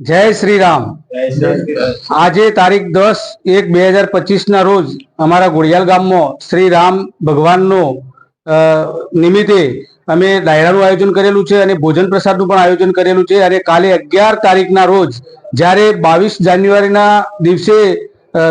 જય શ્રી રામ આજે તારીખ દસ એક બે હજાર પચીસ ના રોજ અમારા ગોળિયાલ ગામમાં શ્રી રામ ભગવાનનો નિમિત્તે અમે ડાયરાનું આયોજન કરેલું છે અને ભોજન પ્રસાદનું પણ આયોજન કરેલું છે. અને કાલે અગિયાર તારીખના રોજ જ્યારે બાવીસ જાન્યુઆરીના દિવસે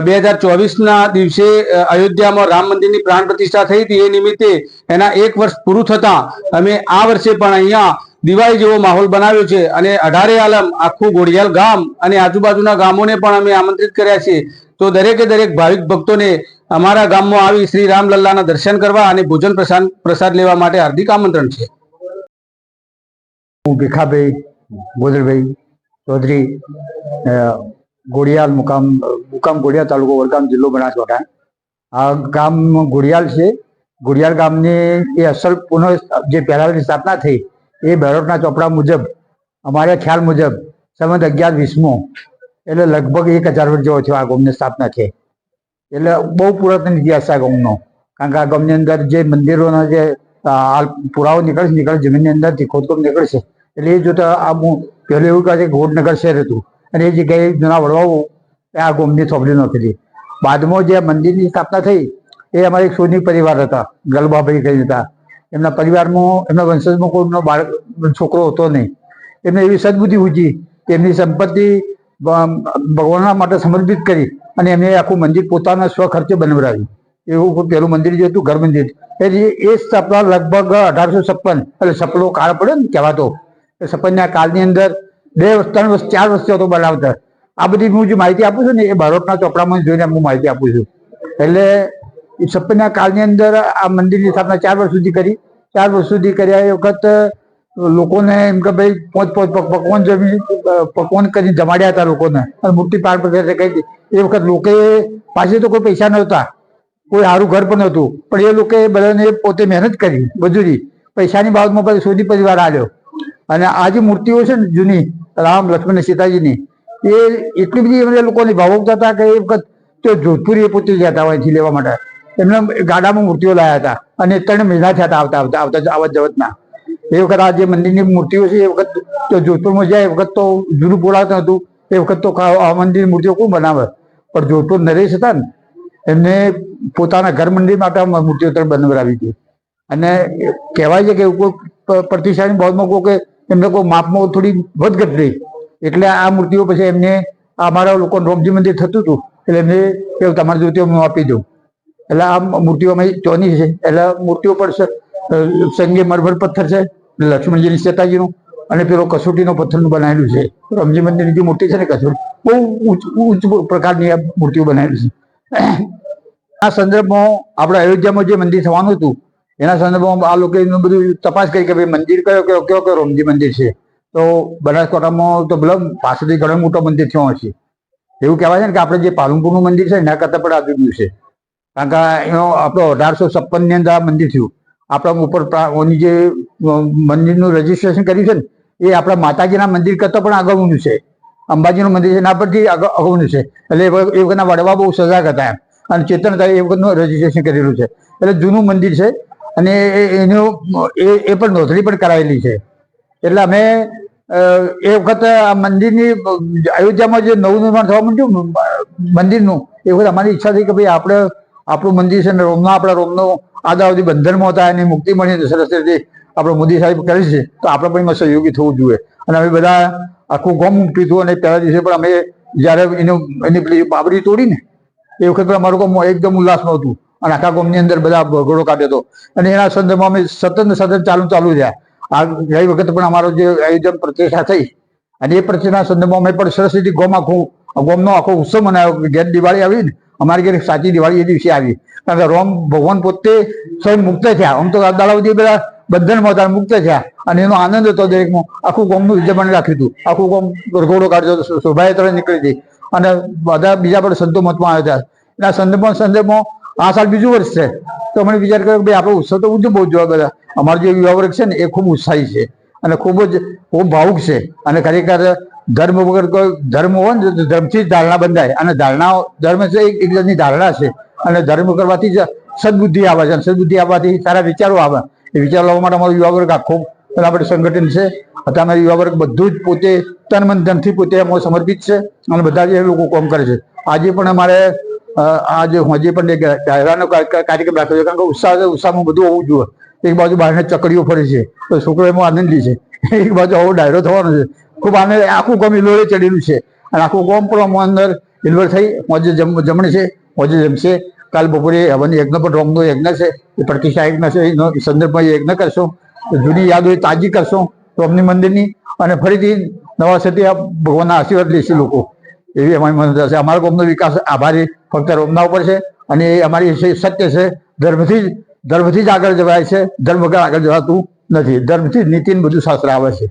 બે હજાર ચોવીસના દિવસે અયોધ્યામાં રામ મંદિરની પ્રાણ પ્રતિષ્ઠા થઈ હતી. એ નિમિત્તે એના એક વર્ષ પૂરું થતા અમે આ વર્ષે પણ અહીંયા દિવાળી જેવો માહોલ બનાવ્યો છે અને અઢારે આલમ, આખું ગોળિયાલ ગામ અને આજુબાજુના ગામોને પણ અમે આમંત્રિત કર્યા છે તો દરેકે દરેક ભાવિક ભક્તોને અમારા ગામમાં આવી શ્રી રામલલ્લાના દર્શન કરવા અને ભોજન પ્રસાદ પ્રસાદ લેવા માટે હાર્દિક આમંત્રણ છે. હું ભીખાભાઈ ગોદરભાઈ ચૌધરી ગોડિયાલ મુકામ મુકામ ગોડિયાલ તાલુકો વડગામ જિલ્લો બનાસકાંઠા. આ ગામ ગોડિયાલ છે. ગોડિયાલ ગામની એ અસલ પુનઃ જે પહેલાની સ્થાપના થઈ એ બેરોટના ચોપડા મુજબ, અમારા ખ્યાલ મુજબ, સંવત અગિયાર વીસમો, એટલે લગભગ એક હજાર વર્ષ જેવો થયો આ ગોમની સ્થાપના છે. એટલે બહુ પુરાતન ઇતિહાસ આ ગામનો. કારણ કે આ ગામની અંદર જે મંદિરોના જે પુરાવો નીકળશે નીકળે જમીનની અંદરથી ખોદકામ નીકળશે એટલે એ જોતા આ હું પહેલું એવું કહે છે કે શહેર હતું. અને એ જગ્યાએ જૂના વડવાઓ આ ગોમની થોભલી નાખી બાદમાં જે મંદિરની સ્થાપના થઈ, એ અમારે એક સોની પરિવાર હતા, ગલબાભાઈ કહી હતા. એમના પરિવારમાં, એમના વંશજમાં કોઈનો બાળક, છોકરો હતો નહીં. એમને એવી સદબુદ્ધિ ઉજી કે એમની સંપત્તિ ભગવાનના માટે સમર્પિત કરી અને એમને આખું મંદિર પોતાના સ્વખર્ચે બનાવડાવ્યું. એવું પહેલું મંદિર જે હતું, ઘર મંદિર. એટલે એ સ્થાપના લગભગ અઢારસો છપ્પન, એટલે સપલો કાળ પડ્યો ને કહેવાતો. એ છપ્પનના કાળની અંદર બે વર્ષ, ત્રણ વર્ષ, ચાર વર્ષ હતો બનાવતા. આ બધી હું જે માહિતી આપું છું ને, એ બારોટના ચોપડામાં જોઈને હું માહિતી આપું છું. એટલે છપ્પનના કાળની અંદર આ મંદિરની સ્થાપના ચાર વર્ષ સુધી કરી. ચાર વર્ષ સુધી કર્યા એ વખત લોકોને એમ કે ભાઈ પોચ પોચ પકવાન જમી પકવાન કરીને જમાડ્યા હતા લોકોને. અને મૂર્તિ પાર પર કહી એ વખત લોકોએ પાસે તો કોઈ પૈસા નહોતા. કોઈ સારું ઘર પણ નહોતું. પણ એ લોકોએ બધાને પોતે મહેનત કરી, મજૂરી. પૈસાની બાબતમાં પછી સોદી પરિવાર આવ્યો અને આ જે મૂર્તિઓ છે ને જૂની, રામ, લક્ષ્મણ સીતાજીની, એ એટલી બધી એમને લોકોની ભાવુકતા હતા કે એ વખત તો જોધપુર એ પોતે જતા હોય લેવા માટે. એમને ગાડામાં મૂર્તિઓ લાયા હતા. અને ત્રણ મહિના થયા હતા આવતા આવતા આવતા આવત જવતના. એ વખત આ જે મંદિરની મૂર્તિઓ છે, એ વખત તો જોધપુરમાં જાય એ વખત તો જૂનું બોલાવતું હતું, એ વખત તો આ મંદિરની મૂર્તિઓ કોણ બનાવે? પણ જોધપુર નરેશ હતા ને, એમને પોતાના ઘર મંદિર માટે મૂર્તિઓ તરફ બનાવડાવી હતી અને કહેવાય છે કે કોઈ પ્રતિષ્ઠાની બાબતમાં કોઈ કે એમને કોઈ માપમાં થોડી વધઘટ રહી એટલે આ મૂર્તિઓ પછી એમને અમારા લોકો રોમજી મંદિર થતું હતું, એટલે એમને તમારી જોતી હું આપી દઉં. એટલે આ મૂર્તિઓ ચોની છે. એટલે મૂર્તિઓ પર સંગે મરભર પથ્થર છે. લક્ષ્મણજીની સીતાજીનું અને પેલો કસોટીનો પથ્થરનું બનાવેલું છે. રમજી મંદિરની જે મૂર્તિ છે ને કસોટી, બહુ ઉચ્ચ ઉચ્ચ પ્રકારની આ મૂર્તિઓ બનાવેલી છે. આ સંદર્ભમાં આપણે અયોધ્યામાં જે મંદિર થવાનું હતું, એના સંદર્ભમાં આ લોકો એનું બધું તપાસ કરી કે ભાઈ મંદિર કયો કયો કયો કયો રમજી મંદિર છે. તો બનાસકાંઠામાં તો ભલે પાસેથી ઘણો મોટો મંદિર થયો હશે. એવું કહેવાય છે ને કે આપણે જે પાલનપુરનું મંદિર છે એના કરતાં પણ આગળ છે. કારણ કે એનો આપણો અઢારસો છપ્પનની અંદર આ મંદિર થયું. આપણા ઉપર ઓની જે મંદિરનું રજીસ્ટ્રેશન કર્યું છે ને, એ આપણા માતાજીના મંદિર કરતાં પણ આગળનું છે. અંબાજીનું મંદિર છે એના પરથી અગાઉનું છે. એટલે એ વખતના વડવા બહુ સજાગ હતા એમ. અને ચેતન એ વખતનું રજીસ્ટ્રેશન કરેલું છે. એટલે જૂનું મંદિર છે અને એનું, એ એ પણ નોંધણી પણ કરાયેલી છે. એટલે અમે એ વખત આ મંદિરની અયોધ્યામાં જે નવું નિર્માણ થવા માંડ્યું મંદિરનું, એ વખત અમારી ઈચ્છા થઈ કે ભાઈ આપણે આપણું મંદિર છે ને રોમમાં આપણા રોમનો આદાવધી બંધનમાં હતા, એની મુક્તિ મળી સરસ રીતે આપણે મોદી સાહેબ કરે છે, તો આપણે પણ એમાં સહયોગી થવું જોઈએ. અને અમે બધા આખું ગોમ મૂક્યું હતું અને પહેલા દિવસે પણ અમે જ્યારે એનું, એની પેલી બાબરી તોડી ને, એ વખત પણ અમારું ગામ એકદમ ઉલ્લાસમાં હતું. અને આખા ગામની અંદર બધા ભગોડો કાઢ્યો હતો. અને એના સંદર્ભમાં અમે સતત ને સતત ચાલુ ચાલુ રહ્યા. આ ગઈ વખત પણ અમારો જે આયોજન પ્રતિષ્ઠા થઈ, અને એ પ્રતિષ્ઠાના સંદર્ભમાં અમે પણ સરસ રીતે ગોમ આખું, ગોમનો આખો ઉત્સવ મનાવ્યો ઘેર દિવાળી આવી ને અમારી ઘરે સાચી દિવાળી એ દિવસે આવી. કારણ કે રોમ ભગવાન પોતે સ્વયં મુક્ત થયા. આમ તો દાદાવધી બધા બંધનમાં હતા મુક્ત થયા. અને એનો આનંદ હતો દરેકમાં આખું ગોમનું વિદ્યમાન રાખ્યું હતું. આખું ગોમ ગરઘોડો કાઢ્યો હતો, શોભાયાત્રા નીકળી હતી. અને બધા બીજા પણ સંતો મતમાં આવ્યા હતા. એના સંદર્ભમાં સંદર્ભમાં આ સાલ બીજું વર્ષ છે. તો મને વિચાર કર્યો કે ભાઈ આપણો ઉત્સવ તો ઉજવ બહુ જોવા બધા અમારો જે યુવા વર્ગ છે ને એ ખૂબ ઉત્સાહી છે. અને ખૂબ જ ખૂબ ભાવુક છે. અને ખરેખર ધર્મ વગર કોઈ ધર્મ હોય ને તો ધર્મથી જ ધારણા બંધાય. અને ધારણા ધર્મ છે, એક એક જાતની ધારણા છે. અને ધર્મ કરવાથી જ સદબુદ્ધિ આવે છે. અને સદબુદ્ધિ આવવાથી સારા વિચારો આવે. એ વિચારો લાવવા માટે અમારો યુવા વર્ગ આખો આપણે સંગઠન છે. અત્યારના યુવા વર્ગ બધું જ પોતે તન મન ધનથી પોતે એમાં સમર્પિત છે. અને બધા જ એ લોકો કામ કરે છે. આજે પણ અમારે આજે હજી પણ એક ડાયરાનો કાર્યક્રમ રાખ્યો છે. કારણ કે ઉત્સાહ ઉત્સાહમાં બધું હોવું જોઈએ. એક બાજુ બહારને ચકડીઓ ફરે છે. તો છોકરો એમાં આનંદી છે. એક બાજુ આવો ડાયરો થવાનો છે. ખૂબ આનંદ, આખું ગામ ઇલોડે ચડેલું છે. અને આખું ગામ પણ અંદર ઇન્વોલ્વ થઈ, મોજે જમ, જમણે છે, મોજે જમશે. કાલ બપોરે હવન યજ્ઞ પણ રોમનો યજ્ઞ છે. એ પ્રતિષ્ઠા યજ્ઞ છે. એનો સંદર્ભમાં યજ્ઞ કરશો. જૂની યાદો એ તાજી કરશો. રોમની મંદિરની અને ફરીથી નવા સતી આ ભગવાનના આશીર્વાદ લેશે લોકો. એવી અમારી મદદ છે. અમારા ગામનો વિકાસ આભારી. ફક્ત રોમના ઉપર છે. અને એ અમારી સત્ય છે. ધર્મથી જ ધર્મથી જ આગળ જવાય છે. ધર્મ આગળ જવાતું નથી. ધર્મથી નીતિ બધું શાસ્ત્ર આવે છે.